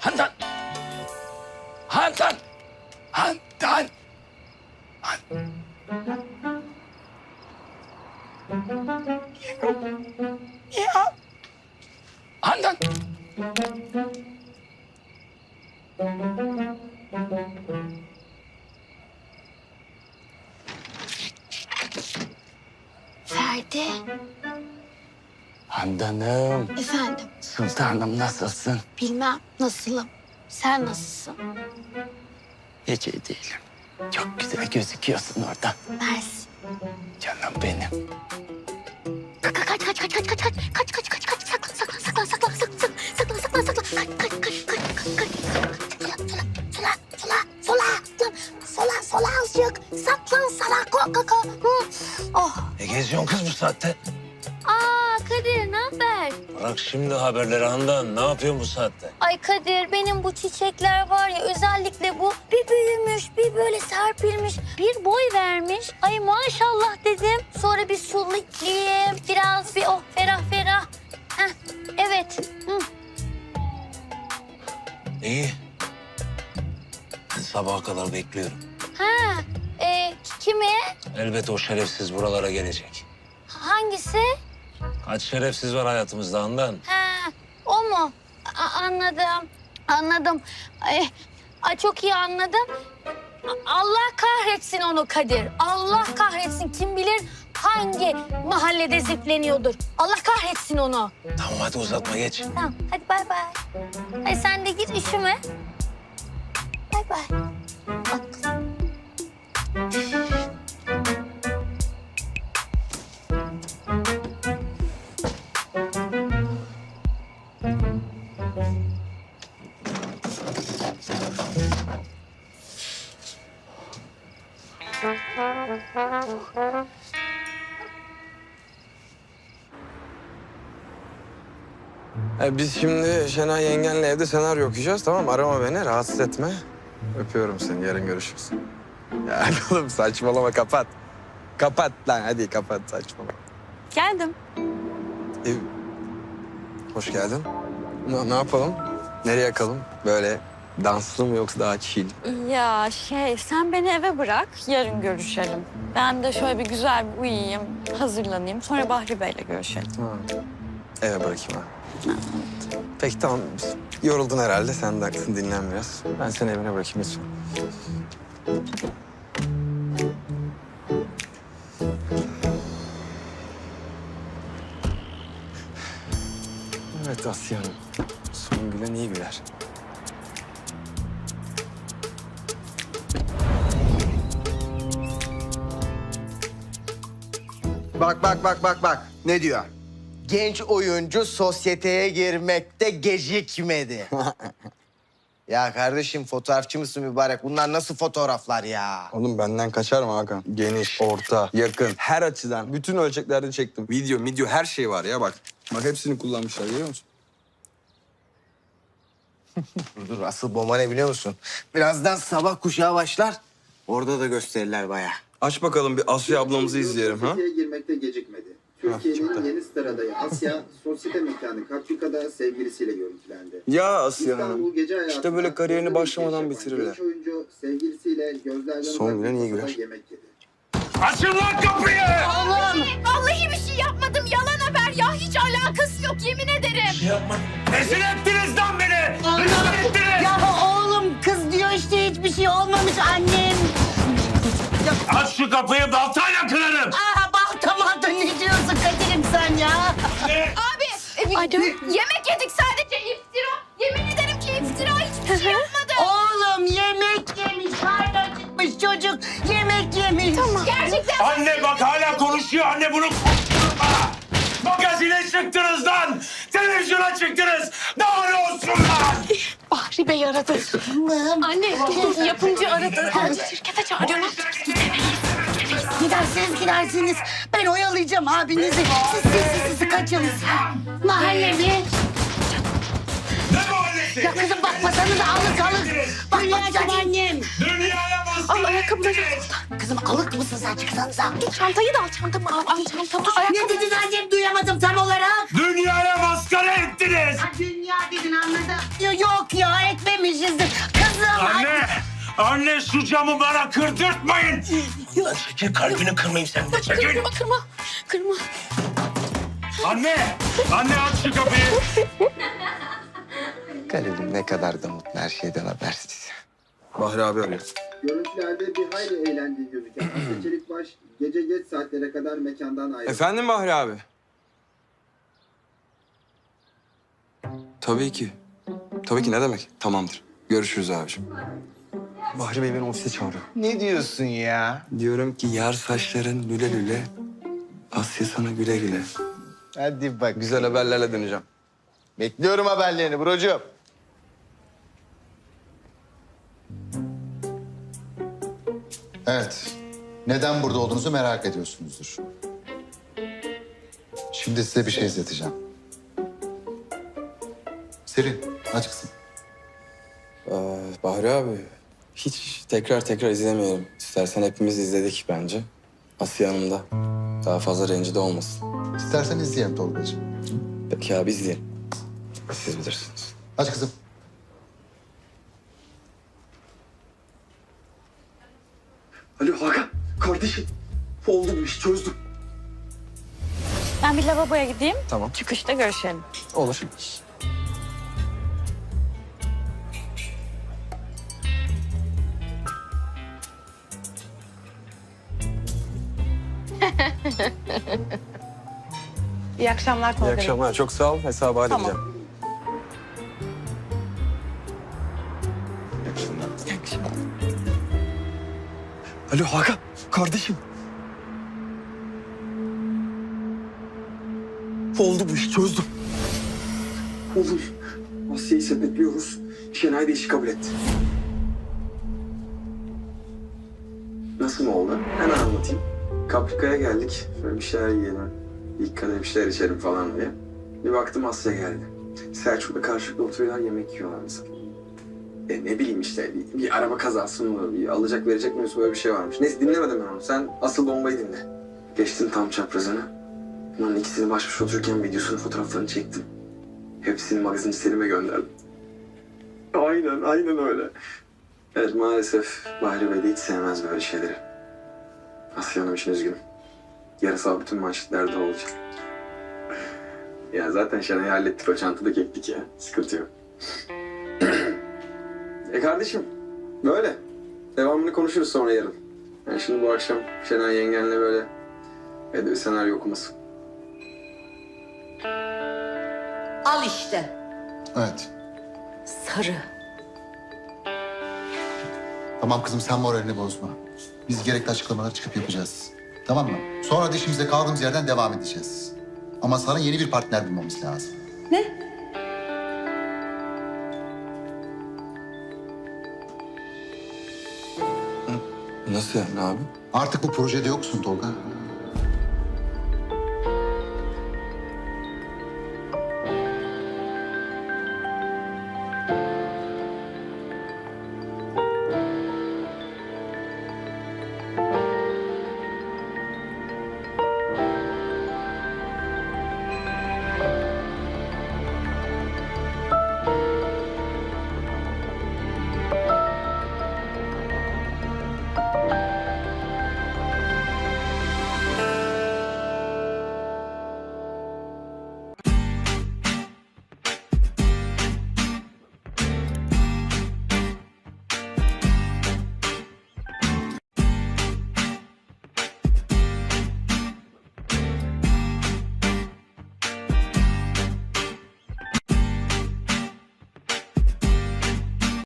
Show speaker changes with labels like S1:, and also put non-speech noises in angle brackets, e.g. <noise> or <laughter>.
S1: Handan. Handan. Handan. Ya. Handan.
S2: Ferdi,
S1: Handanım.
S2: efendim.
S1: Sultanım nasılsın?
S2: Bilmem nasılım. Sen nasılsın?
S1: Hiç iyi değilim. Çok güzel gözüküyorsun oradan.
S2: Mersi.
S1: Canım benim.
S2: Kaç kaç kaç kaç kaç kaç kaç kaç kaç kaç kaç saklan saklan saklan saklan saklan saklan saklan saklan kaç kaç kaç kaç kaç kaç sola sola sola sola sola sola azıcık saklan salak kaka hı oh
S3: Ne geziyorsun kız bu saatte?
S2: Kadir ne haber
S3: Bırak şimdi haberleri Handan. Ne yapıyorsun bu saatte?
S2: ay Kadir benim bu çiçekler var ya özellikle bu bir büyümüş bir böyle serpilmiş bir boy vermiş ay maşallah dedim sonra bir sulayayım biraz bir oh ferah ferah Heh, evet hı.
S3: İyi. Sabaha kadar bekliyorum.
S2: Ha, e, kimi?
S3: Elbet o şerefsiz buralara gelecek.
S2: Hangisi?
S3: Kaç şerefsiz var hayatımızda Handan?
S2: Ha, o mu? A- anladım, anladım. Ay, ay, çok iyi anladım. Allah kahretsin onu Kadir. Allah kahretsin. Kim bilir hangi mahallede zipleniyordur. Allah kahretsin onu.
S3: Tamam hadi uzatma geç.
S2: Tamam, hadi bay bay. Hadi sen de git üşüme.
S4: E, biz şimdi Şenay yengenle evde senaryo okuyacağız tamam mı? Arama beni rahatsız etme. Öpüyorum seni yarın görüşürüz. Ya <laughs> oğlum saçmalama kapat. Kapat lan hadi kapat saçmalama.
S5: Geldim.
S4: E, hoş geldin. Ne, ne yapalım? Nereye yakalım? Böyle danslı mı yoksa daha chill?
S5: Ya şey sen beni eve bırak yarın görüşelim. Ben de şöyle bir güzel bir uyuyayım, hazırlanayım. Sonra Bahri Bey'le görüşelim.
S4: Ha. Eve bırakayım ha. Peki tamam. Yoruldun herhalde. Sen de haklısın dinlen biraz. Ben seni evine bırakayım lütfen. Evet Asya Hanım. Son gülen iyi güler.
S6: Bak bak bak bak bak ne diyor? Genç oyuncu sosyeteye girmekte gecikmedi. <laughs> ya kardeşim fotoğrafçı mısın mübarek? Bunlar nasıl fotoğraflar ya?
S4: Oğlum benden kaçar mı Hakan? Geniş, orta, yakın, her açıdan. Bütün ölçeklerde çektim. Video, video her şey var ya bak. Bak hepsini kullanmışlar görüyor musun?
S6: Dur <laughs> dur asıl bomba ne biliyor musun? Birazdan sabah kuşağı başlar. Orada da gösterirler bayağı.
S4: Aç bakalım bir Asya ablamızı izleyelim ha.
S7: Girmekte gecikmedi. Türkiye'nin yeni star adayı Asya, sosyete mekanı Kakçuka'da sevgilisiyle görüntülendi.
S4: Ya Asya Hanım.
S7: İstanbul gece hayatında
S4: İşte böyle kariyerini
S7: bir
S4: başlamadan
S7: yapan
S4: bitirirler.
S7: Genç oyuncu sevgilisiyle gözlerden
S4: Son
S7: uzak
S4: gülen
S7: bir
S4: iyi
S7: masada
S4: güler.
S7: Yemek yedi.
S1: Açın lan kapıyı!
S8: Vallahi bir şey yapmadım. Yalan haber ya. Hiç alakası yok yemin ederim.
S1: Rezil ettiniz lan beni! Rezil ettiniz!
S9: Ya oğlum kız diyor işte hiçbir şey olmamış annem.
S1: Aç şu kapıyı baltayla kırarım!
S9: Aa baltamadı ne diyorsun Kadir'im sen ya?
S8: Abi e, yemek yedik sadece iftira. Yemin ederim ki iftira hiçbir şey yapmadım.
S9: Oğlum yemek yemiş karnı acıkmış çocuk yemek yemiş. Tamam.
S8: Gerçekten
S1: Anne bak hala konuşuyor. Anne bunu konuşturma. Magazine çıktınız lan. Televizyona çıktınız. Ne olsun lan?
S8: Bahri Bey aradı. Anne yapımcı aradı. Şirkete çağırıyorlar.
S9: Gidersiniz gidersiniz. Ben oyalayacağım abinizi. Siz siz siz, siz kaçın. Mahalle mi?
S1: Ne mahallesi
S9: Ya kızım bakmasanız alık alık. Bakmayacaksın annem.
S1: Dünyaya maskara
S8: Al ayakkabıları.
S9: Kızım alık mısın sen çıksanıza.
S8: Çantayı da al çantamı al. Al çantamı.
S9: Ne dedin annem duyamadım tam
S1: Anne! Şu camı bana kırdırtmayın.
S3: Lan çekil kalbini kırmayayım sen de çekil.
S8: Kırma kırma. Kırma.
S1: Anne! Anne aç şu kapıyı.
S6: Garibim ne kadar da mutlu her şeyden habersiz.
S10: Bahri abi arıyor.
S7: Görüntülerde bir hayli eğlendiği gözüken Asya <clears throat> Çelikbaş gece geç saatlere kadar mekandan ayrıldı.
S10: Efendim Bahri abi? Tabii ki. Tabii ki ne demek? Tamamdır. Görüşürüz abiciğim. Bahri Bey beni ofise çağırıyor.
S6: Ne diyorsun ya?
S10: Diyorum ki yar saçların lüle lüle. Asya sana güle güle.
S6: Hadi bak.
S10: Güzel haberlerle döneceğim.
S6: Bekliyorum haberlerini brocuğum.
S11: Evet. Neden burada olduğunuzu merak ediyorsunuzdur. Şimdi size bir şey izleteceğim. Selin, aç kızım.
S10: Ee, Bahri abi hiç tekrar tekrar izlemeyelim. İstersen hepimiz izledik bence. Asya Hanım da daha fazla rencide olmasın.
S11: İstersen izleyelim Tolga'cığım.
S10: Peki abi izleyelim. Siz bilirsiniz.
S11: Aç kızım.
S4: Alo Hakan, kardeşim. Oldu bu iş, çözdüm.
S5: Ben bir lavaboya gideyim.
S10: Tamam.
S5: Çıkışta görüşelim.
S10: Olur. <laughs>
S12: İyi akşamlar
S10: İyi
S12: Tolga Bey.
S10: akşamlar. Çok sağ ol. Hesabı halledeceğim. İyi akşamlar.
S4: Alo Hakan, kardeşim. Oldu bu iş, çözdüm. Oğlum, Asya'yı sepetliyoruz. Şenay da işi kabul etti. Nasıl mı oldu? Hemen anlatayım. Kaprika'ya geldik. Şöyle bir şeyler yiyelim. İlk kadeh bir şeyler içelim falan diye. Bir baktım Asya geldi. Selçuk'la karşılıklı oturuyorlar yemek yiyorlar mesela. E ne bileyim işte bir, bir araba kazası mı, bir alacak verecek mevzusu böyle bir şey varmış. Neyse dinlemedim ben onu. Sen asıl bombayı dinle. Geçtim tam çaprazını. Bunların ikisini baş başa otururken videosunu, fotoğraflarını çektim. Hepsini magazinci Selim'e gönderdim. Aynen, aynen öyle. Evet maalesef Bahri Bey de hiç sevmez böyle şeyleri. Asya Hanım için üzgünüm. Yarısal bütün manşetlerde olacak. Ya zaten Şenay'ı hallettik, o çantada kektik ya. Sıkıntı yok. e kardeşim, böyle. Devamını konuşuruz sonra yarın. Yani şimdi bu akşam Şenay yengenle böyle evde bir senaryo okuması.
S9: Al işte.
S11: Evet.
S9: Sarı.
S11: Tamam kızım sen moralini bozma. Biz gerekli açıklamaları çıkıp yapacağız. Tamam mı? Sonra da işimize kaldığımız yerden devam edeceğiz. Ama sana yeni bir partner bulmamız lazım.
S10: Nasıl yani abi?
S11: Artık bu projede yoksun Tolga.